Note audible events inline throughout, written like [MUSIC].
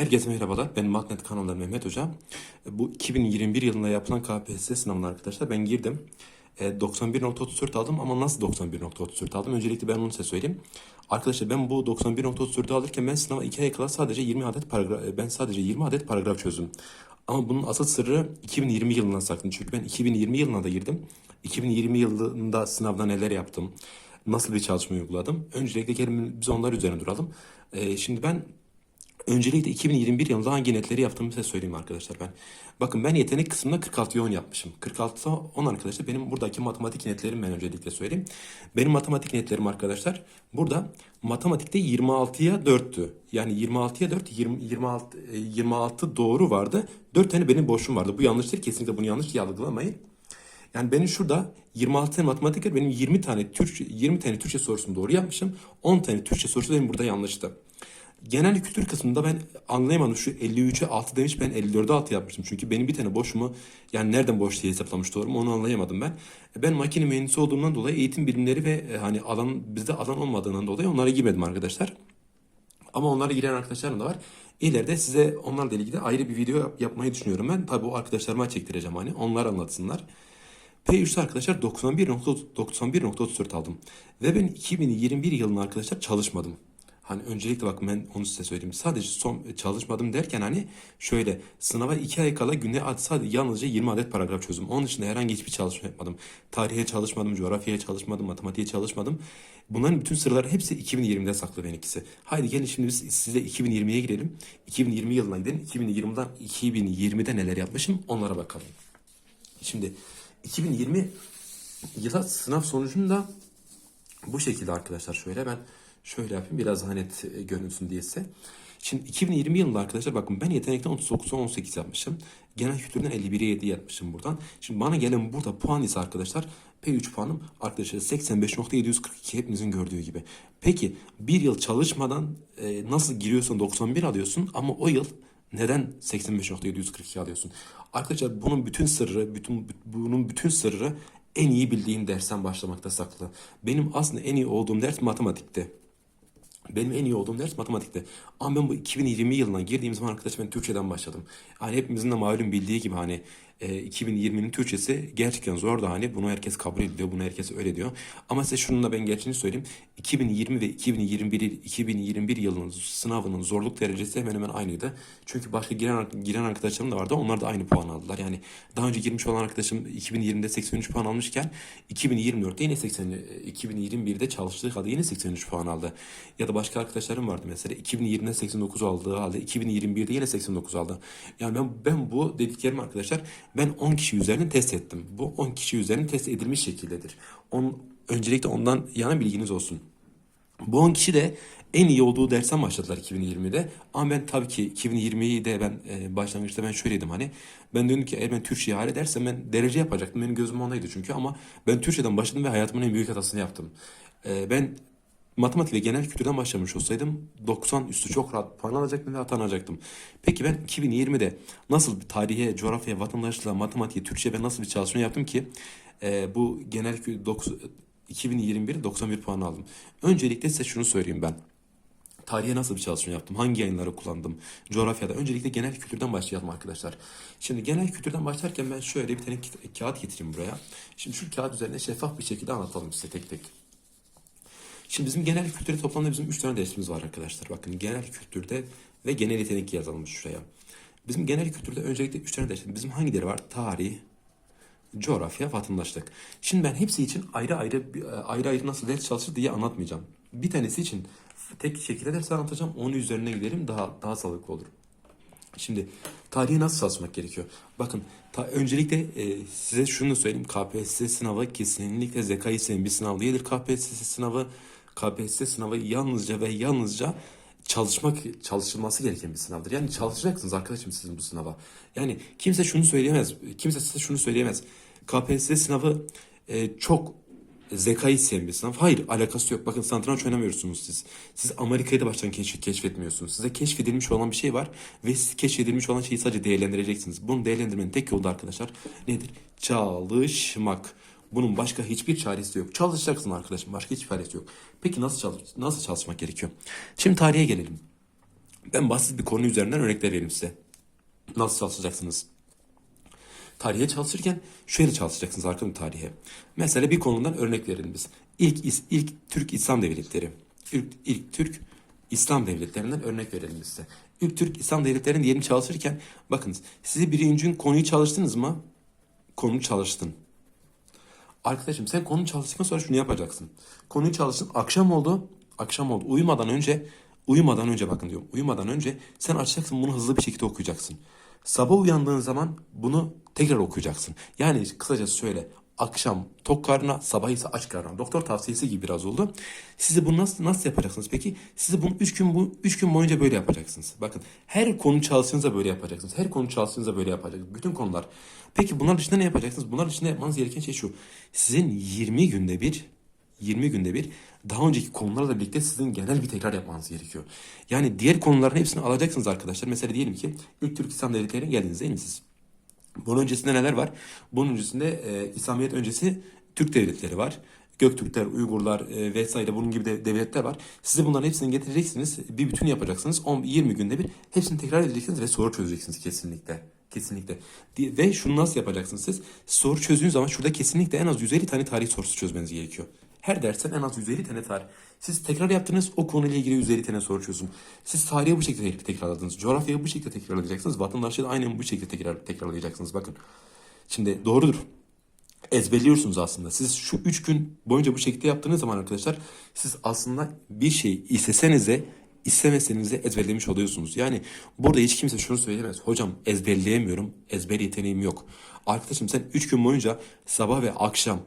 Herkese merhabalar. Ben Matnet kanalından Mehmet Hoca. Bu 2021 yılında yapılan KPSS sınavına arkadaşlar ben girdim. E, 91.34 aldım ama nasıl 91.34 aldım? Öncelikle ben onu size söyleyeyim. Arkadaşlar ben bu 91.34 alırken ben sınava 2 ay kala sadece 20 adet paragraf ben sadece 20 adet paragraf çözdüm. Ama bunun asıl sırrı 2020 yılına sakladım. Çünkü ben 2020 yılına da girdim. 2020 yılında sınavda neler yaptım? Nasıl bir çalışma uyguladım? Öncelikle gelin biz onlar üzerine duralım. E, şimdi ben Öncelikle 2021 yılında hangi netleri yaptığımı size söyleyeyim arkadaşlar ben. Bakın ben yetenek kısmında 46 10 yapmışım. 46 10 arkadaşlar benim buradaki matematik netlerim ben öncelikle söyleyeyim. Benim matematik netlerim arkadaşlar burada matematikte 26'ya 4'tü. Yani 26'ya 4 20, 26 e, 26 doğru vardı. 4 tane benim boşluğum vardı. Bu yanlıştır. Kesinlikle bunu yanlış algılamayın. Yani benim şurada 26 tane matematik. Benim 20 tane Türkçe 20 tane Türkçe sorusunu doğru yapmışım. 10 tane Türkçe sorusu benim burada yanlıştı. Genel kültür kısmında ben anlayamadım. Şu 53'e 6 demiş ben 54'e 6 yapmıştım. Çünkü benim bir tane boşumu yani nereden boş diye hesaplamış doğru mu onu anlayamadım ben. Ben makine mühendisi olduğumdan dolayı eğitim bilimleri ve e, hani alan bizde alan olmadığından dolayı onlara girmedim arkadaşlar. Ama onlara giren arkadaşlarım da var. İleride size onlarla ilgili ayrı bir video yap- yapmayı düşünüyorum ben. Tabii o arkadaşlarıma çektireceğim hani onlar anlatsınlar. P3'te arkadaşlar 91.94 aldım. Ve ben 2021 yılında arkadaşlar çalışmadım. Hani öncelikle bak ben onu size söyleyeyim. Sadece son çalışmadım derken hani şöyle sınava 2 ay kala günde ad- sadece yalnızca 20 adet paragraf çözdüm. Onun dışında herhangi hiçbir çalışma yapmadım. Tarihe çalışmadım, coğrafyaya çalışmadım, matematiğe çalışmadım. Bunların bütün sırları hepsi 2020'de saklı benimkisi. Haydi gelin şimdi biz size 2020'ye girelim. 2020 yılına gidelim. 2020'den 2020'de neler yapmışım onlara bakalım. Şimdi 2020 yıla sınav sonucunda bu şekilde arkadaşlar şöyle ben şöyle yapayım biraz daha net e, görünsün diye size. Şimdi 2020 yılında arkadaşlar bakın ben yetenekten 39'a 18 yapmışım. Genel kültürden 51'e 7 yapmışım buradan. Şimdi bana gelen burada puan ise arkadaşlar P3 puanım arkadaşlar 85.742 hepinizin gördüğü gibi. Peki bir yıl çalışmadan e, nasıl giriyorsan 91 alıyorsun ama o yıl neden 85.742 alıyorsun? Arkadaşlar bunun bütün sırrı, bütün bunun bütün sırrı en iyi bildiğin dersten başlamakta saklı. Benim aslında en iyi olduğum ders matematikti. Benim en iyi olduğum ders matematikti. Ama ben bu 2020 yılına girdiğim zaman arkadaş ben Türkçeden başladım. Hani hepimizin de malum bildiği gibi hani e, 2020'nin Türkçesi gerçekten zor da hani bunu herkes kabul ediyor. Bunu herkes öyle diyor. Ama size şunun da ben gerçeğini söyleyeyim. 2020 ve 2021 2021 yılının sınavının zorluk derecesi hemen hemen aynıydı. Çünkü başka giren giren arkadaşlarım da vardı. Onlar da aynı puan aldılar. Yani daha önce girmiş olan arkadaşım 2020'de 83 puan almışken 2024'te yine 80 2021'de çalıştığı halde yine 83 puan aldı. Ya da başka arkadaşlarım vardı mesela 2020'de 89 aldığı halde 2021'de yine 89 aldı. Yani ben ben bu dediklerim arkadaşlar ben 10 kişi üzerine test ettim. Bu 10 kişi üzerine test edilmiş şekildedir. On, öncelikle ondan yana bilginiz olsun. Bu 10 kişi de en iyi olduğu dersten başladılar 2020'de. Ama ben tabii ki 2020'yi de ben e, başlangıçta ben şöyleydim hani. Ben dedim ki eğer ben Türkçeyi halledersem ben derece yapacaktım. Benim gözüm ondaydı çünkü ama ben Türkçeden başladım ve hayatımın en büyük hatasını yaptım. E, ben matematik ve genel kültürden başlamış olsaydım 90 üstü çok rahat puan alacaktım ve atanacaktım. Peki ben 2020'de nasıl bir tarihe, coğrafyaya, vatandaşlığa, matematiğe, Türkçe ve nasıl bir çalışma yaptım ki e, bu genel kü- dokuz- 2021 91 puan aldım. Öncelikle size şunu söyleyeyim ben. Tarihe nasıl bir çalışma yaptım? Hangi yayınları kullandım? Coğrafyada. Öncelikle genel kültürden başlayalım arkadaşlar. Şimdi genel kültürden başlarken ben şöyle bir tane kağıt getireyim buraya. Şimdi şu kağıt üzerine şeffaf bir şekilde anlatalım size tek tek. Şimdi bizim genel kültürde toplamda bizim 3 tane dersimiz var arkadaşlar. Bakın genel kültürde ve genel yetenek yazılmış şuraya. Bizim genel kültürde öncelikle 3 tane dersimiz. Bizim hangileri var? Tarih, coğrafya, vatandaşlık. Şimdi ben hepsi için ayrı ayrı ayrı ayrı nasıl ders çalışır diye anlatmayacağım. Bir tanesi için tek şekilde ders anlatacağım. Onun üzerine gidelim daha daha sağlıklı olur. Şimdi tarihe nasıl çalışmak gerekiyor? Bakın ta, öncelikle e, size şunu söyleyeyim. KPSS sınavı kesinlikle zeka isteyen bir sınav değildir. KPSS sınavı KPSS sınavı yalnızca ve yalnızca çalışmak çalışılması gereken bir sınavdır. Yani çalışacaksınız arkadaşım sizin bu sınava. Yani kimse şunu söyleyemez. Kimse size şunu söyleyemez. KPSS sınavı e, çok zeka isteyen bir sınav. Hayır alakası yok. Bakın satranç oynamıyorsunuz siz. Siz Amerika'yı da baştan keşf keşfetmiyorsunuz. Size keşfedilmiş olan bir şey var ve siz keşfedilmiş olan şeyi sadece değerlendireceksiniz. Bunu değerlendirmenin tek yolu da arkadaşlar nedir? Çalışmak. Bunun başka hiçbir çaresi yok. Çalışacaksın arkadaşım. Başka hiçbir çaresi yok. Peki nasıl çalış nasıl çalışmak gerekiyor? Şimdi tarihe gelelim. Ben basit bir konu üzerinden örnekler vereyim size. Nasıl çalışacaksınız? Tarihe çalışırken şöyle çalışacaksınız arkadaşlar tarihe. Mesela bir konudan örnek verelim biz. İlk, ilk Türk İslam devletleri. İlk, ilk Türk İslam devletlerinden örnek verelim size. İlk Türk İslam devletlerinin diyelim çalışırken bakınız size birinci gün konuyu çalıştınız mı? Konu çalıştın. Arkadaşım sen konu çalıştıktan sonra şunu yapacaksın. Konuyu çalıştın. Akşam oldu. Akşam oldu. Uyumadan önce uyumadan önce bakın diyorum. Uyumadan önce sen açacaksın bunu hızlı bir şekilde okuyacaksın. Sabah uyandığın zaman bunu tekrar okuyacaksın. Yani kısacası şöyle. Akşam tok karnına, sabah ise aç karnına. Doktor tavsiyesi gibi biraz oldu. Sizi bunu nasıl nasıl yapacaksınız peki? Sizi bunu 3 gün bu 3 gün boyunca böyle yapacaksınız. Bakın her konu çalıştığınızda böyle yapacaksınız. Her konu çalıştığınızda böyle yapacaksınız. Bütün konular. Peki bunlar dışında ne yapacaksınız? Bunlar dışında yapmanız gereken şey şu. Sizin 20 günde bir 20 günde bir daha önceki konularla birlikte sizin genel bir tekrar yapmanız gerekiyor. Yani diğer konuların hepsini alacaksınız arkadaşlar. Mesela diyelim ki ilk Türk İslam devletlerine geldiniz değil mi siz? Bunun öncesinde neler var? Bunun öncesinde e, İslamiyet öncesi Türk devletleri var. Göktürkler, Uygurlar e, vesaire bunun gibi de devletler var. Size bunların hepsini getireceksiniz. Bir bütün yapacaksınız. 10 20 günde bir hepsini tekrar edeceksiniz ve soru çözeceksiniz kesinlikle. Kesinlikle. Ve şunu nasıl yapacaksınız siz? Soru çözdüğünüz zaman şurada kesinlikle en az 150 tane tarih sorusu çözmeniz gerekiyor. Her dersten en az 150 tane tarih. Siz tekrar yaptınız o konuyla ilgili 150 tane soru çözün. Siz tarihi bu şekilde tekrarladınız. Coğrafyayı bu şekilde tekrarlayacaksınız. Vatandaşlığı da aynen bu şekilde tekrar tekrarlayacaksınız. Bakın. Şimdi doğrudur ezberliyorsunuz aslında. Siz şu üç gün boyunca bu şekilde yaptığınız zaman arkadaşlar siz aslında bir şey isteseniz de istemeseniz de ezberlemiş oluyorsunuz. Yani burada hiç kimse şunu söyleyemez. Hocam ezberleyemiyorum. Ezber yeteneğim yok. Arkadaşım sen 3 gün boyunca sabah ve akşam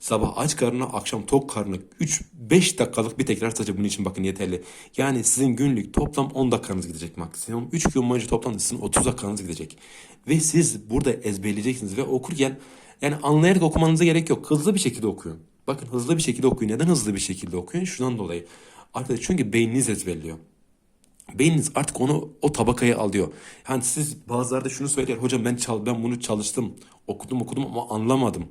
Sabah aç karnına, akşam tok karnına 3-5 dakikalık bir tekrar sadece bunun için bakın yeterli. Yani sizin günlük toplam 10 dakikanız gidecek maksimum. 3 gün boyunca toplam sizin 30 dakikanız gidecek. Ve siz burada ezberleyeceksiniz ve okurken yani anlayarak okumanıza gerek yok. Hızlı bir şekilde okuyun. Bakın hızlı bir şekilde okuyun. Neden hızlı bir şekilde okuyun? Şundan dolayı. Arkadaşlar çünkü beyniniz ezberliyor. Beyniniz artık onu o tabakaya alıyor. Yani siz bazıları da şunu söyler. Hocam ben çal ben bunu çalıştım. Okudum okudum ama anlamadım.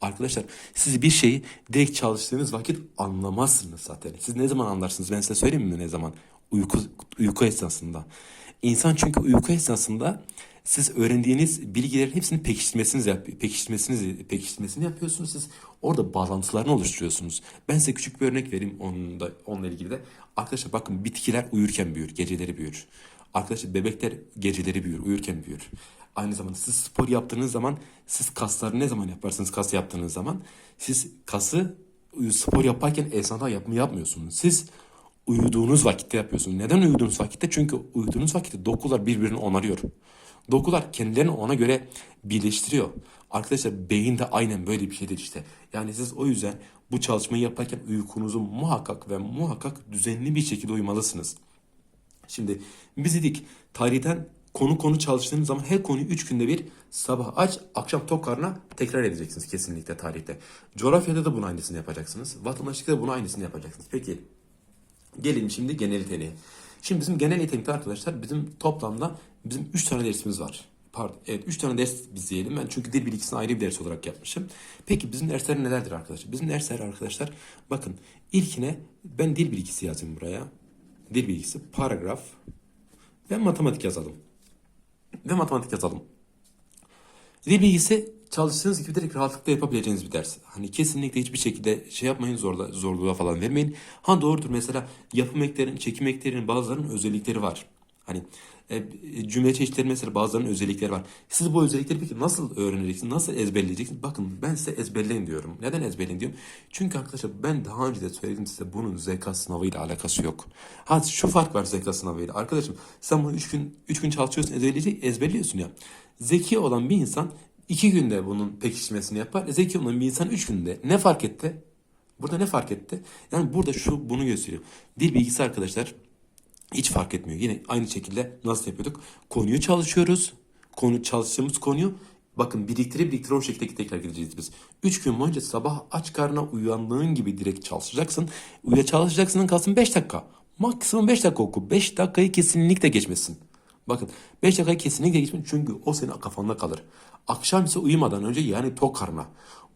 Arkadaşlar siz bir şeyi direkt çalıştığınız vakit anlamazsınız zaten. Siz ne zaman anlarsınız? Ben size söyleyeyim mi ne zaman? Uyku, uyku esnasında. İnsan çünkü uyku esnasında siz öğrendiğiniz bilgilerin hepsini pekiştirmesini, yap pekiştirmesini, pekiştirmesini yapıyorsunuz. Siz orada bağlantılarını oluşturuyorsunuz. Ben size küçük bir örnek vereyim onunla, onunla ilgili de. Arkadaşlar bakın bitkiler uyurken büyür, geceleri büyür. Arkadaşlar bebekler geceleri büyür, uyurken büyür. Aynı zamanda siz spor yaptığınız zaman siz kasları ne zaman yaparsınız kas yaptığınız zaman siz kası spor yaparken esnada yap mı yapmıyorsunuz. Siz uyuduğunuz vakitte yapıyorsunuz. Neden uyuduğunuz vakitte? Çünkü uyuduğunuz vakitte dokular birbirini onarıyor. Dokular kendilerini ona göre birleştiriyor. Arkadaşlar beyin de aynen böyle bir şeydir işte. Yani siz o yüzden bu çalışmayı yaparken uykunuzu muhakkak ve muhakkak düzenli bir şekilde uyumalısınız. Şimdi biz dedik tarihten konu konu çalıştığınız zaman her konuyu 3 günde bir sabah aç akşam tok karnına tekrar edeceksiniz kesinlikle tarihte. Coğrafyada da bunu aynısını yapacaksınız. Vatandaşlıkta da bunu aynısını yapacaksınız. Peki gelelim şimdi genel yeteneğe. Şimdi bizim genel yetenekte arkadaşlar bizim toplamda bizim 3 tane dersimiz var. Pardon, evet 3 tane ders biz diyelim. Ben çünkü dil bilgisini ayrı bir ders olarak yapmışım. Peki bizim dersler nelerdir arkadaşlar? Bizim dersler arkadaşlar bakın ilkine ben dil bilgisi yazayım buraya. Dil bilgisi, paragraf ve matematik yazalım. Ve matematik yazalım. Dil bilgisi çalıştığınız gibi direkt rahatlıkla yapabileceğiniz bir ders. Hani kesinlikle hiçbir şekilde şey yapmayın zorla, zorluğa falan vermeyin. Ha doğrudur mesela yapım eklerin, çekim eklerinin bazılarının özellikleri var. Hani cümle çeşitleri mesela bazılarının özellikleri var. Siz bu özellikleri peki nasıl öğreneceksiniz, nasıl ezberleyeceksiniz? Bakın ben size ezberleyin diyorum. Neden ezberleyin diyorum? Çünkü arkadaşlar ben daha önce de söyledim size bunun zeka sınavıyla alakası yok. Ha şu fark var zeka sınavıyla. Arkadaşım sen bunu 3 gün 3 gün çalışıyorsun, ezberleyecek, ezberliyorsun ya. Zeki olan bir insan 2 günde bunun pekişmesini yapar. Zeki olan bir insan 3 günde. Ne fark etti? Burada ne fark etti? Yani burada şu bunu gösteriyor. Dil bilgisi arkadaşlar hiç fark etmiyor. Yine aynı şekilde nasıl yapıyorduk? Konuyu çalışıyoruz. Konu çalıştığımız konuyu bakın biriktire biriktire o şekilde tekrar gideceğiz biz. 3 gün boyunca sabah aç karnına uyandığın gibi direkt çalışacaksın. Uya çalışacaksının kalsın 5 dakika. Maksimum 5 dakika oku. 5 dakikayı kesinlikle geçmesin. Bakın 5 dakikayı kesinlikle geçmesin çünkü o senin kafanda kalır. Akşam ise uyumadan önce yani tok karnına.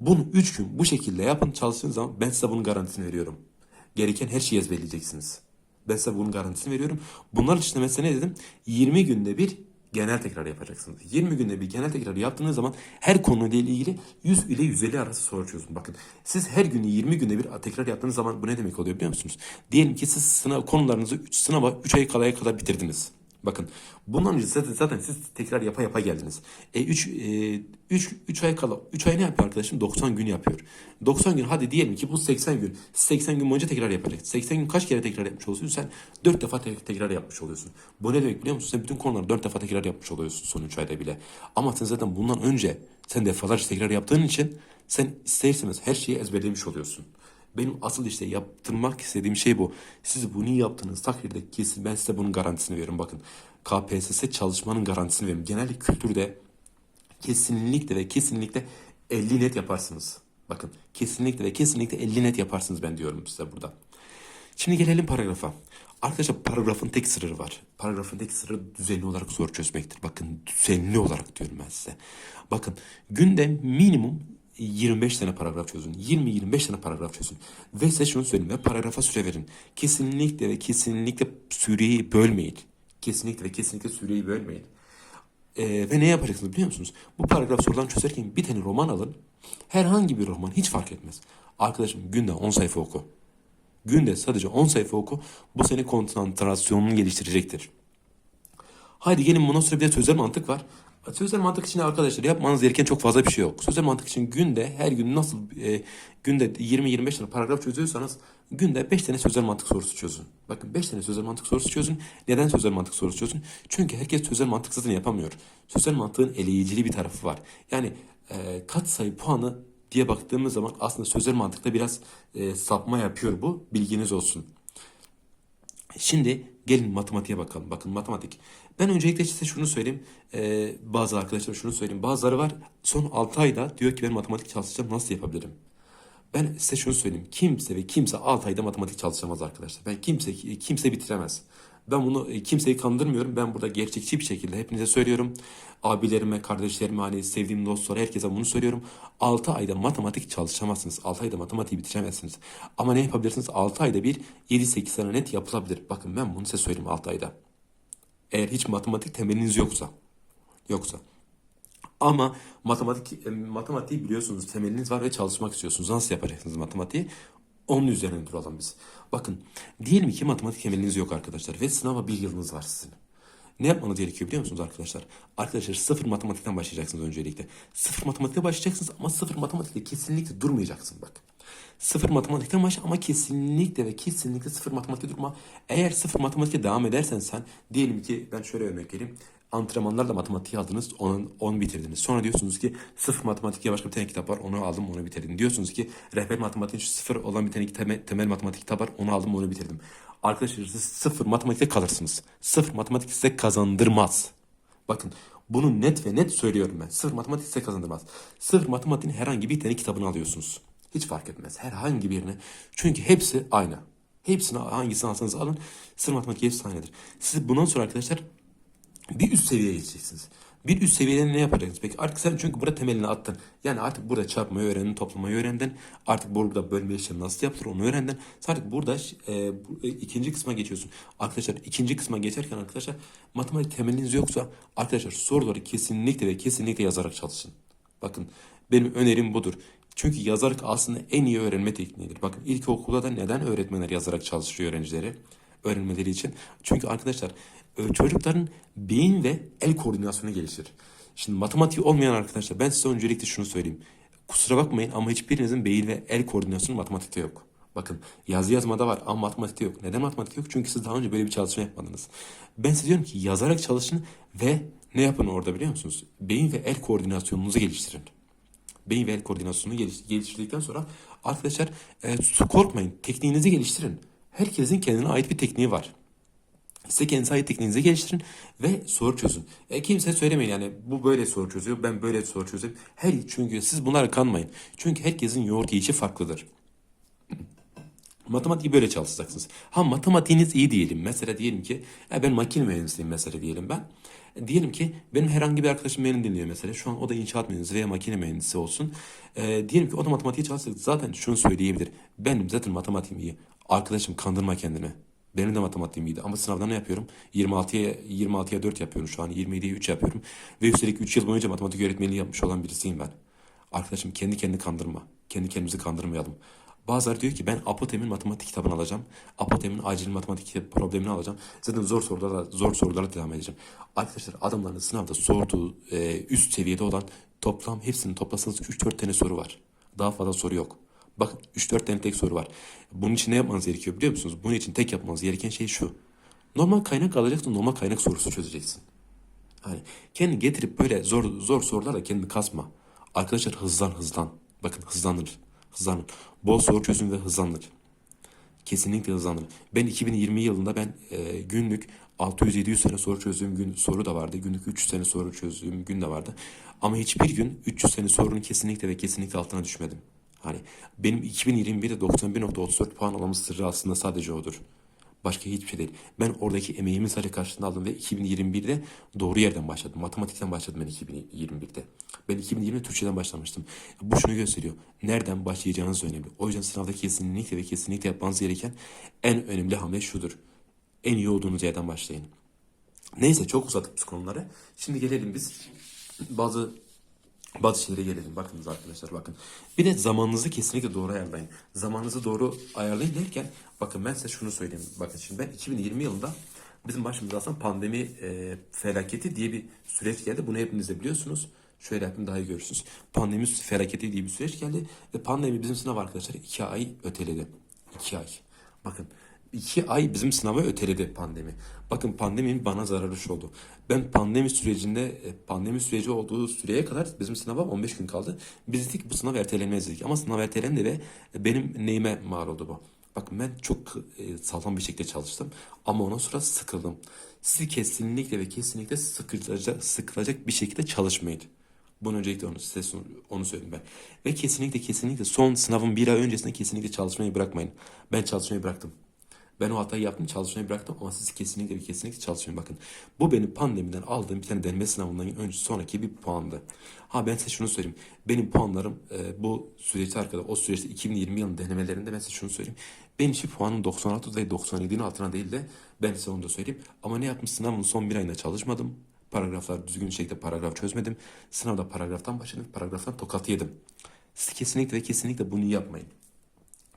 Bunu 3 gün bu şekilde yapın çalıştığınız zaman ben size bunun garantisini veriyorum. Gereken her şeyi ezberleyeceksiniz. Ben size bunun garantisini veriyorum. Bunlar için mesela ne dedim? 20 günde bir genel tekrar yapacaksınız. 20 günde bir genel tekrar yaptığınız zaman her konuyla ilgili 100 ile 150 arası soru çözün. Bakın siz her gün 20 günde bir tekrar yaptığınız zaman bu ne demek oluyor biliyor musunuz? Diyelim ki siz sınav konularınızı üç- sınava 3 ay kalaya kadar bitirdiniz. Bakın bundan önce zaten, zaten siz tekrar yapa yapa geldiniz. E 3 e, 3 3 ay kala 3 ay ne yapıyor arkadaşım? 90 gün yapıyor. 90 gün hadi diyelim ki bu 80 gün. 80 gün boyunca tekrar yapacaksın. 80 gün kaç kere tekrar yapmış oluyorsun? Sen 4 defa te- tekrar yapmış oluyorsun. Bu ne demek biliyor musun? Sen bütün konuları 4 defa tekrar yapmış oluyorsun son 3 ayda bile. Ama sen zaten bundan önce sen defalarca tekrar yaptığın için sen ister her şeyi ezberlemiş oluyorsun. Benim asıl işte yaptırmak istediğim şey bu. Siz bunu yaptığınız takdirde kesin ben size bunun garantisini veriyorum. Bakın KPSS çalışmanın garantisini veriyorum. Genel kültürde kesinlikle ve kesinlikle 50 net yaparsınız. Bakın kesinlikle ve kesinlikle 50 net yaparsınız ben diyorum size burada. Şimdi gelelim paragrafa. Arkadaşlar paragrafın tek sırrı var. Paragrafın tek sırrı düzenli olarak soru çözmektir. Bakın düzenli olarak diyorum ben size. Bakın günde minimum 25 tane paragraf çözün. 20-25 tane paragraf çözün. Ve size şunu söyleyeyim. Ve paragrafa süre verin. Kesinlikle ve kesinlikle süreyi bölmeyin. Kesinlikle ve kesinlikle süreyi bölmeyin. Ee, ve ne yapacaksınız biliyor musunuz? Bu paragraf sorularını çözerken bir tane roman alın. Herhangi bir roman hiç fark etmez. Arkadaşım günde 10 sayfa oku. Günde sadece 10 sayfa oku. Bu seni konsantrasyonunu geliştirecektir. Haydi gelin bundan sonra bir de sözel mantık var. Sözel mantık için arkadaşlar yapmanız gereken çok fazla bir şey yok. Sözel mantık için günde her gün nasıl e, günde 20-25 tane paragraf çözüyorsanız günde 5 tane sözel mantık sorusu çözün. Bakın 5 tane sözel mantık sorusu çözün. Neden sözel mantık sorusu çözün? Çünkü herkes sözel mantık zaten yapamıyor. Sözel mantığın eleyicili bir tarafı var. Yani e, kat sayı puanı diye baktığımız zaman aslında sözel mantıkta biraz e, sapma yapıyor bu. Bilginiz olsun. Şimdi gelin matematiğe bakalım. Bakın matematik. Ben öncelikle size şunu söyleyeyim. Ee, bazı arkadaşlar şunu söyleyeyim. Bazıları var son 6 ayda diyor ki ben matematik çalışacağım nasıl yapabilirim? Ben size şunu söyleyeyim. Kimse ve kimse 6 ayda matematik çalışamaz arkadaşlar. Ben kimse kimse bitiremez. Ben bunu e, kimseyi kandırmıyorum. Ben burada gerçekçi bir şekilde hepinize söylüyorum. Abilerime, kardeşlerime, hani sevdiğim dostlara herkese bunu söylüyorum. 6 ayda matematik çalışamazsınız. 6 ayda matematiği bitiremezsiniz. Ama ne yapabilirsiniz? 6 ayda bir 7-8 tane net yapılabilir. Bakın ben bunu size söyleyeyim 6 ayda. Eğer hiç matematik temeliniz yoksa. Yoksa. Ama matematik e, matematiği biliyorsunuz temeliniz var ve çalışmak istiyorsunuz. Nasıl yapacaksınız matematiği? Onun üzerine duralım biz. Bakın diyelim ki matematik temeliniz yok arkadaşlar ve sınava bir yılınız var sizin. Ne yapmanız gerekiyor biliyor musunuz arkadaşlar? Arkadaşlar sıfır matematikten başlayacaksınız öncelikle. Sıfır matematikte başlayacaksınız ama sıfır matematikte kesinlikle durmayacaksın bak. Sıfır matematikten başla ama kesinlikle ve kesinlikle sıfır matematikte durma. Eğer sıfır matematikte devam edersen sen diyelim ki ben şöyle örnek vereyim. Antrenmanlarla matematiği aldınız, onu, onu bitirdiniz. Sonra diyorsunuz ki sıfır matematik diye başka bir tane kitap var, onu aldım, onu bitirdim. Diyorsunuz ki rehber matematiğin şu sıfır olan bir tane temel, temel matematik kitap var, onu aldım, onu bitirdim. Arkadaşlar siz sıfır matematikte kalırsınız. Sıfır matematik size kazandırmaz. Bakın bunu net ve net söylüyorum ben. Sıfır matematik size kazandırmaz. Sıfır matematiğin herhangi bir tane kitabını alıyorsunuz. Hiç fark etmez. Herhangi birini. Çünkü hepsi aynı. Hepsini hangisini alsanız alın. Sıfır matematik hepsi aynıdır. Siz bundan sonra arkadaşlar bir üst seviyeye geçeceksiniz. Bir üst seviyede ne yapacaksınız? Peki artık sen çünkü burada temelini attın. Yani artık burada çarpmayı öğrendin, toplamayı öğrendin. Artık burada bölme işlemi nasıl yapılır onu öğrendin. Sen artık burada e, e, ikinci kısma geçiyorsun. Arkadaşlar ikinci kısma geçerken arkadaşlar matematik temeliniz yoksa arkadaşlar soruları kesinlikle ve kesinlikle yazarak çalışın. Bakın benim önerim budur. Çünkü yazarak aslında en iyi öğrenme tekniğidir. Bakın ilkokulda da neden öğretmenler yazarak çalıştırıyor öğrencileri? Öğrenmeleri için. Çünkü arkadaşlar e, çocukların beyin ve el koordinasyonu gelişir. Şimdi matematiği olmayan arkadaşlar ben size öncelikle şunu söyleyeyim. Kusura bakmayın ama hiçbirinizin beyin ve el koordinasyonu matematikte yok. Bakın yazı yazmada var ama matematikte yok. Neden matematik yok? Çünkü siz daha önce böyle bir çalışma yapmadınız. Ben size diyorum ki yazarak çalışın ve ne yapın orada biliyor musunuz? Beyin ve el koordinasyonunuzu geliştirin. Beyin ve el koordinasyonunu geliş- geliştirdikten sonra arkadaşlar e, korkmayın. Tekniğinizi geliştirin. Herkesin kendine ait bir tekniği var. Size kendinize ait tekniğinizi geliştirin ve soru çözün. E, kimse söylemeyin yani bu böyle soru çözüyor, ben böyle soru çözüyorum. Her çünkü siz bunlara kanmayın. Çünkü herkesin yoğurt yiyişi farklıdır. Matematiği böyle çalışacaksınız. Ha matematiğiniz iyi diyelim. Mesela diyelim ki e, ben makine mühendisiyim mesela diyelim ben. E, diyelim ki benim herhangi bir arkadaşım beni dinliyor mesela. Şu an o da inşaat mühendisi veya makine mühendisi olsun. E, diyelim ki o da matematiği çalışacak. Zaten şunu söyleyebilir. Benim zaten matematiğim iyi. Arkadaşım kandırma kendini. Benim de matematiğim iyiydi ama sınavda ne yapıyorum? 26'ya 26'ya 4 yapıyorum şu an. 27'ye 3 yapıyorum. Ve üstelik 3 yıl boyunca matematik öğretmenliği yapmış olan birisiyim ben. Arkadaşım kendi kendini kandırma. Kendi kendimizi kandırmayalım. Bazıları diyor ki ben Apotem'in matematik kitabını alacağım. Apotem'in acil matematik problemini alacağım. Zaten zor sorulara zor sorulara devam edeceğim. Arkadaşlar adamların sınavda sorduğu e, üst seviyede olan toplam hepsini toplasanız 3-4 tane soru var. Daha fazla soru yok. Bakın 3-4 tane tek soru var. Bunun için ne yapmanız gerekiyor biliyor musunuz? Bunun için tek yapmanız gereken şey şu. Normal kaynak alacaksın, normal kaynak sorusu çözeceksin. Hani kendi getirip böyle zor zor sorularla kendini kasma. Arkadaşlar hızlan hızlan. Bakın hızlanır. Hızlanır. Bol soru çözün ve hızlanır. Kesinlikle hızlanır. Ben 2020 yılında ben e, günlük 600-700 tane soru çözdüğüm gün soru da vardı. Günlük 300 tane soru çözdüğüm gün de vardı. Ama hiçbir gün 300 tane sorunun kesinlikle ve kesinlikle altına düşmedim. Hani benim 2021'de 91.34 puan almamın sırrı aslında sadece odur. Başka hiçbir şey değil. Ben oradaki emeğimin sadece karşılığını aldım ve 2021'de doğru yerden başladım. Matematikten başladım ben 2021'de. Ben 2020'de Türkçeden başlamıştım. Bu şunu gösteriyor. Nereden başlayacağınız önemli. O yüzden sınavda kesinlikle ve kesinlikle yapmanız gereken en önemli hamle şudur. En iyi olduğunuz yerden başlayın. Neyse çok uzadık biz konuları. Şimdi gelelim biz bazı bazı şeylere gelelim. Bakınız arkadaşlar bakın. Bir de zamanınızı kesinlikle doğru ayarlayın. Zamanınızı doğru ayarlayın derken bakın ben size şunu söyleyeyim. Bakın şimdi ben 2020 yılında bizim başımıza aslında pandemi e, felaketi diye bir süreç geldi. Bunu hepiniz de biliyorsunuz. Şöyle yapın daha iyi görürsünüz. Pandemi felaketi diye bir süreç geldi. Ve pandemi bizim sınav arkadaşlar 2 ay öteledi. 2 ay. Bakın iki ay bizim sınavı öteledi pandemi. Bakın pandeminin bana zararı şu oldu. Ben pandemi sürecinde e, pandemi süreci olduğu süreye kadar bizim sınava 15 gün kaldı. Biz dedik bu sınav ertelenmez dedik. Ama sınav ertelendi ve benim neyime mal oldu bu. Bakın ben çok e, sağlam bir şekilde çalıştım. Ama ondan sonra sıkıldım. Siz kesinlikle ve kesinlikle sıkılacak, sıkılacak bir şekilde çalışmayın. Bunu öncelikle onu, size onu söyleyeyim ben. Ve kesinlikle kesinlikle son sınavın bir ay öncesinde kesinlikle çalışmayı bırakmayın. Ben çalışmayı bıraktım. Ben o hatayı yaptım çalışmayı bıraktım ama siz kesinlikle ve kesinlikle çalışmayın. Bakın bu benim pandemiden aldığım bir tane deneme sınavından önce sonraki bir puandı. Ha ben size şunu söyleyeyim. Benim puanlarım e, bu süreçte arkada o süreçte 2020 yılının denemelerinde ben size şunu söyleyeyim. Benim için puanım 96 değil 97'nin altına değil de ben size onu da söyleyeyim. Ama ne yapmış sınavın son bir ayında çalışmadım. Paragraflar düzgün şekilde paragraf çözmedim. Sınavda paragraftan başladım. Paragraftan tokat yedim. Siz kesinlikle ve kesinlikle bunu yapmayın.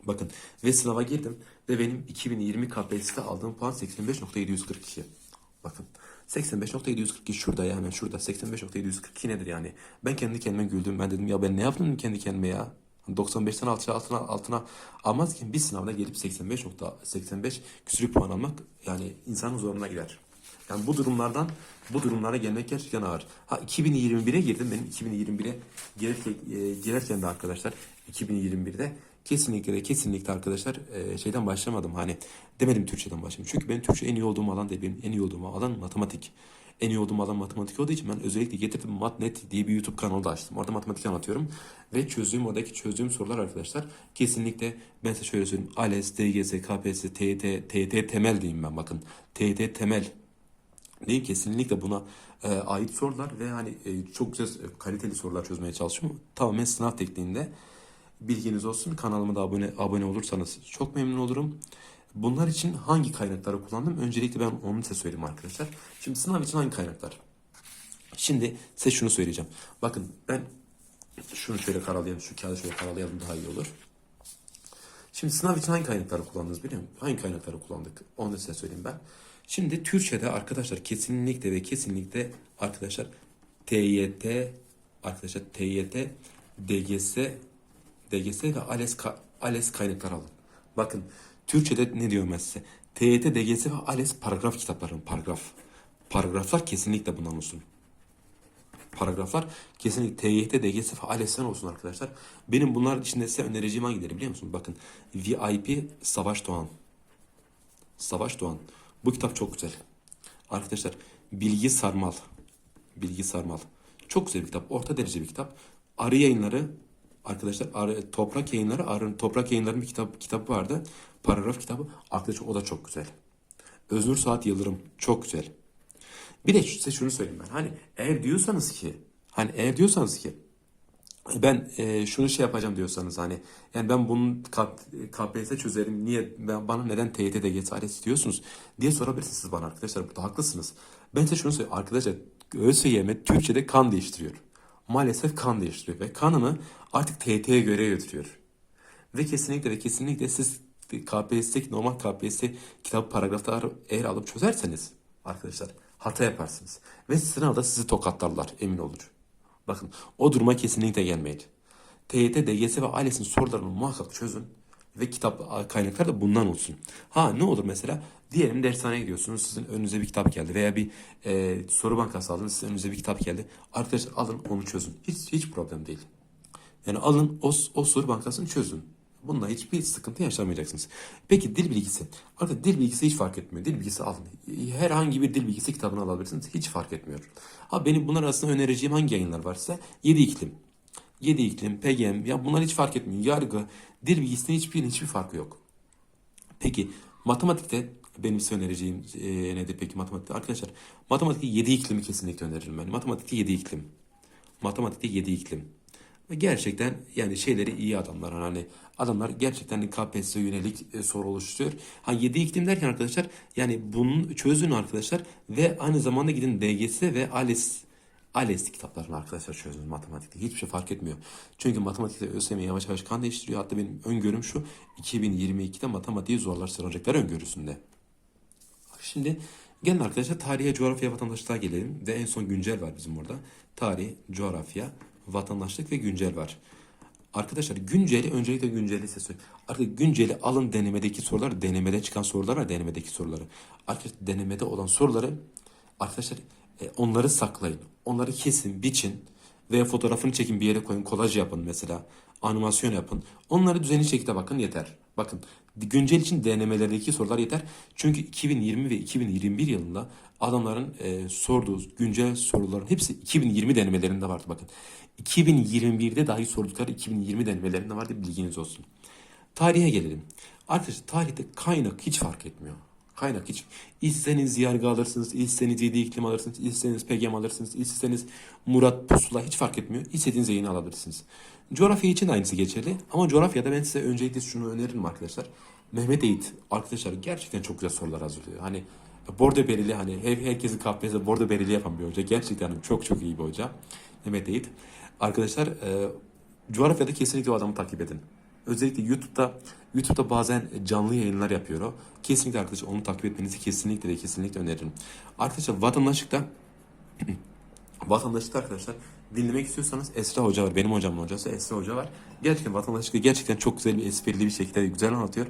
Bakın ve sınava girdim ve benim 2020 KPSS'de aldığım puan 85.742. Bakın 85.742 şurada ya hemen şurada 85.742 nedir yani? Ben kendi kendime güldüm. Ben dedim ya ben ne yaptım kendi kendime ya? 95'ten altına altına altına almazken bir sınavda gelip 85.85 küsür puan almak yani insanın zoruna gider. Yani bu durumlardan bu durumlara gelmek gerçekten ağır. Ha 2021'e girdim. Benim 2021'e girerken, e, girerken de arkadaşlar 2021'de kesinlikle ve kesinlikle arkadaşlar e, şeyden başlamadım. Hani demedim Türkçeden başlamadım. Çünkü ben Türkçe en iyi olduğum alan değil. Benim en iyi olduğum alan matematik. En iyi olduğum alan matematik olduğu için ben özellikle getirdim Matnet diye bir YouTube kanalı da açtım. Orada matematik anlatıyorum. Ve çözdüğüm oradaki çözdüğüm sorular arkadaşlar kesinlikle ben size şöyle söyleyeyim. ALES, DGS, KPSS, TYT, TYT temel diyeyim ben bakın. TYT temel Değil kesinlikle buna e, ait sorular ve hani e, çok güzel e, kaliteli sorular çözmeye çalışıyorum. Tamamen sınav tekniğinde. Bilginiz olsun. Kanalıma da abone abone olursanız çok memnun olurum. Bunlar için hangi kaynakları kullandım? Öncelikle ben onu size söyleyeyim arkadaşlar. Şimdi sınav için hangi kaynaklar? Şimdi size şunu söyleyeceğim. Bakın ben şunu şöyle karalayalım. Şu kağıdı şöyle karalayalım daha iyi olur. Şimdi sınav için hangi kaynakları kullandınız biliyor musun? Hangi kaynakları kullandık? Onu da size söyleyeyim ben. Şimdi Türkçe'de arkadaşlar kesinlikle ve kesinlikle arkadaşlar TYT arkadaşlar TYT DGS DGS ve ALES, ALES kaynaklar alın. Bakın Türkçe'de ne diyorum ben size? TYT, DGS ve ALES paragraf kitapları. Paragraf. Paragraflar kesinlikle bundan olsun. Paragraflar kesinlikle TYT, DGS ve ALES'ten olsun arkadaşlar. Benim bunlar içinde size önereceğim hangileri biliyor musunuz? Bakın VIP Savaş Doğan. Savaş Doğan. Bu kitap çok güzel. Arkadaşlar Bilgi Sarmal. Bilgi Sarmal. Çok güzel bir kitap. Orta derece bir kitap. Arı yayınları arkadaşlar toprak yayınları arı, toprak yayınlarının bir kitap kitabı vardı. Paragraf kitabı. Arkadaşlar o da çok güzel. Öznur Saat Yıldırım. Çok güzel. Bir de size şunu söyleyeyim ben. Hani eğer diyorsanız ki hani eğer diyorsanız ki ben e, şunu şey yapacağım diyorsanız hani yani ben bunun KPSS çözerim niye ben, bana neden TYT DGS ALES diyorsunuz diye sorabilirsiniz bana arkadaşlar burada haklısınız. Ben size şunu söyleyeyim arkadaşlar ÖSYM Türkçe'de kan değiştiriyor. Maalesef kan değiştiriyor ve kanını artık TYT'ye göre götürüyor. Ve kesinlikle ve kesinlikle siz KPSS normal KPSS kitap paragrafları eğer alıp çözerseniz arkadaşlar hata yaparsınız. Ve sınavda sizi tokatlarlar emin olur. Bakın o duruma kesinlikle gelmeyin. TYT, DGS ve ailesinin sorularını muhakkak çözün. Ve kitap kaynaklar da bundan olsun. Ha ne olur mesela diyelim dershaneye gidiyorsunuz sizin önünüze bir kitap geldi veya bir e, soru bankası aldınız sizin önünüze bir kitap geldi. Arkadaşlar alın onu çözün. Hiç, hiç problem değil. Yani alın o, o soru bankasını çözün. Bununla hiçbir sıkıntı yaşamayacaksınız. Peki dil bilgisi. Artık dil bilgisi hiç fark etmiyor. Dil bilgisi alın. Herhangi bir dil bilgisi kitabını alabilirsiniz. Hiç fark etmiyor. Ha benim bunlar arasında önereceğim hangi yayınlar varsa 7 iklim. 7 iklim, PGM ya bunlar hiç fark etmiyor. Yargı, dil bilgisinin hiçbirinin hiçbir farkı yok. Peki matematikte benim size önereceğim e, nedir peki matematikte? Arkadaşlar matematikte 7 iklimi kesinlikle öneririm ben. Matematikte 7 iklim. Matematikte 7 iklim. Ve gerçekten yani şeyleri iyi adamlar. Hani adamlar gerçekten KPSS yönelik e, soru oluşturuyor. Ha 7 iklim derken arkadaşlar yani bunun çözün arkadaşlar ve aynı zamanda gidin DGS ve ALES ALES kitaplarını arkadaşlar çözün matematikte. Hiçbir şey fark etmiyor. Çünkü matematikte ÖSYM yavaş yavaş kan değiştiriyor. Hatta benim öngörüm şu 2022'de matematiği zorlaştıracaklar öngörüsünde. Şimdi gelin arkadaşlar tarihe, coğrafya, vatandaşlığa gelelim. Ve en son güncel var bizim burada. Tarih, coğrafya, vatandaşlık ve güncel var. Arkadaşlar günceli öncelikle günceli size söyleyeyim. Artık günceli alın denemedeki sorular, denemede çıkan sorular var denemedeki soruları. Arkadaşlar denemede olan soruları arkadaşlar e, onları saklayın. Onları kesin, biçin veya fotoğrafını çekin bir yere koyun, kolaj yapın mesela. Animasyon yapın. Onları düzenli şekilde bakın yeter. Bakın güncel için denemelerdeki sorular yeter. Çünkü 2020 ve 2021 yılında adamların e, sorduğu güncel soruların hepsi 2020 denemelerinde vardı bakın. 2021'de dahi sordukları 2020 denemelerinde vardı bilginiz olsun. Tarihe gelelim. Arkadaşlar tarihte kaynak hiç fark etmiyor. Kaynak hiç. İsteniz yargı alırsınız, isteniz yedi iklim alırsınız, isteniz PGM alırsınız, isteniz Murat Pusula hiç fark etmiyor. İstediğiniz yayını alabilirsiniz. Coğrafya için aynısı geçerli. Ama coğrafyada ben size öncelikle şunu öneririm arkadaşlar. Mehmet Eğit arkadaşlar gerçekten çok güzel sorular hazırlıyor. Hani Bordo Berili hani her, herkesin KPSS Bordo Berili yapan bir hoca. Gerçekten çok çok iyi bir hoca. Mehmet Eğit. Arkadaşlar e, coğrafyada kesinlikle o adamı takip edin. Özellikle YouTube'da YouTube'da bazen canlı yayınlar yapıyor o. Kesinlikle arkadaşlar onu takip etmenizi kesinlikle ve kesinlikle öneririm. Arkadaşlar vatandaşlıkta [CLEARS THROAT] vatandaşlıkta arkadaşlar dinlemek istiyorsanız Esra Hoca var. Benim hocamın hocası Esra Hoca var. Gerçekten vatandaşlıkta gerçekten çok güzel bir esprili bir şekilde güzel anlatıyor.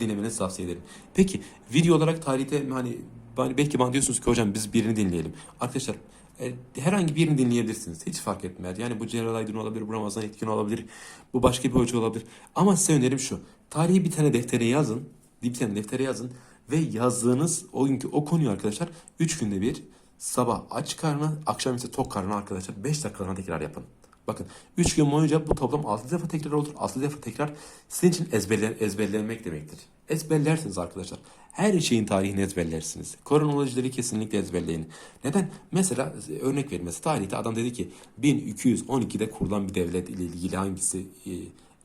Dinlemenizi tavsiye ederim. Peki video olarak tarihte hani hani belki bana diyorsunuz ki hocam biz birini dinleyelim. Arkadaşlar e, herhangi birini dinleyebilirsiniz. Hiç fark etmez. Yani bu Celal Aydın olabilir, bu Ramazan Etkin olabilir, bu başka bir hoca olabilir. Ama size önerim şu. Tarihi bir tane deftere yazın. Bir tane deftere yazın. Ve yazdığınız o günkü o konuyu arkadaşlar 3 günde bir sabah aç karnına, akşam ise tok karnına arkadaşlar 5 dakikalığına tekrar yapın. Bakın 3 gün boyunca bu toplam 6 defa tekrar olur. 6 defa tekrar sizin için ezberlen, ezberlenmek demektir. Ezberlersiniz arkadaşlar. Her şeyin tarihini ezberlersiniz. Kronolojileri kesinlikle ezberleyin. Neden? Mesela örnek vereyim. Mesela tarihte adam dedi ki 1212'de kurulan bir devlet ile ilgili hangisi e,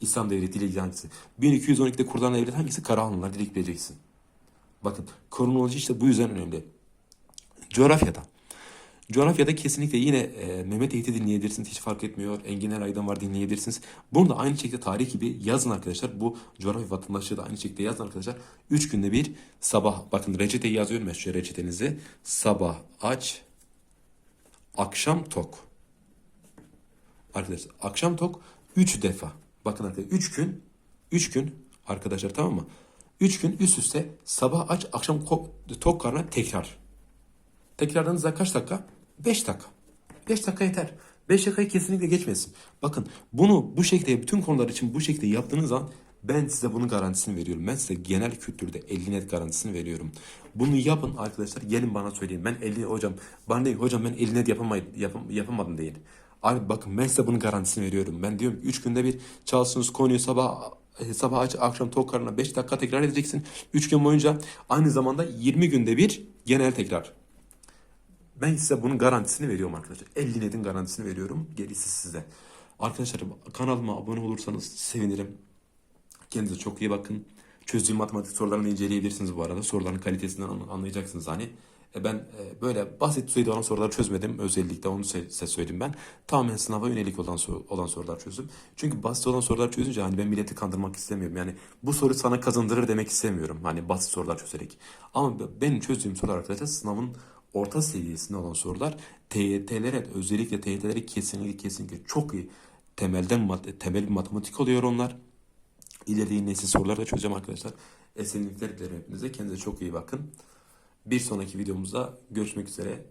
İslam devleti ile ilgili hangisi? 1212'de kurulan devlet hangisi? Karahanlılar direkt bileceksin. Bakın kronoloji işte bu yüzden önemli. Coğrafyada. Coğrafyada kesinlikle yine e, Mehmet Eğit'i dinleyebilirsiniz. Hiç fark etmiyor. Engin Eray'dan var dinleyebilirsiniz. Bunu da aynı şekilde tarih gibi yazın arkadaşlar. Bu coğrafya vatandaşlığı da aynı şekilde yazın arkadaşlar. 3 günde bir sabah bakın reçeteyi yazıyorum ben şöyle reçetenizi. Sabah aç, akşam tok. Arkadaşlar akşam tok 3 defa. Bakın arkadaşlar 3 gün 3 gün arkadaşlar tamam mı? 3 gün üst üste sabah aç akşam tok karnına tekrar. Tekrarınızda kaç dakika? 5 dakika. 5 dakika yeter. 5 dakikayı kesinlikle geçmesin. Bakın bunu bu şekilde bütün konular için bu şekilde yaptığınız zaman ben size bunun garantisini veriyorum. Ben size genel kültürde 50 net garantisini veriyorum. Bunu yapın arkadaşlar. Gelin bana söyleyin. Ben 50 hocam bana değil hocam ben 50 net yapamaydım, yapam, yapamadım değil. Abi bakın ben size bunun garantisini veriyorum. Ben diyorum 3 günde bir çalsınız konuyu sabah sabah aç akşam tok karnına 5 dakika tekrar edeceksin. 3 gün boyunca aynı zamanda 20 günde bir genel tekrar. Ben size bunun garantisini veriyorum arkadaşlar. 50 netin garantisini veriyorum. Gerisi size. Arkadaşlar kanalıma abone olursanız sevinirim. Kendinize çok iyi bakın. Çözdüğüm matematik sorularını inceleyebilirsiniz bu arada. Soruların kalitesinden an- anlayacaksınız hani. E, Ben e, böyle basit düzeyde olan soruları çözmedim. Özellikle onu size söyleyeyim ben. Tamamen sınava yönelik olan, olan sorular çözdüm. Çünkü basit olan sorular çözünce hani ben milleti kandırmak istemiyorum. Yani bu soru sana kazandırır demek istemiyorum. Hani basit sorular çözerek. Ama be- benim çözdüğüm sorular arkadaşlar sınavın orta seviyesinde olan sorular. TYT'lere özellikle TYT'lere kesinlikle kesinlikle çok iyi temelden mat- temel matematik oluyor onlar. İleride yine nesil sorular da çözeceğim arkadaşlar. Esenlikler dilerim hepinize. Kendinize çok iyi bakın. Bir sonraki videomuzda görüşmek üzere.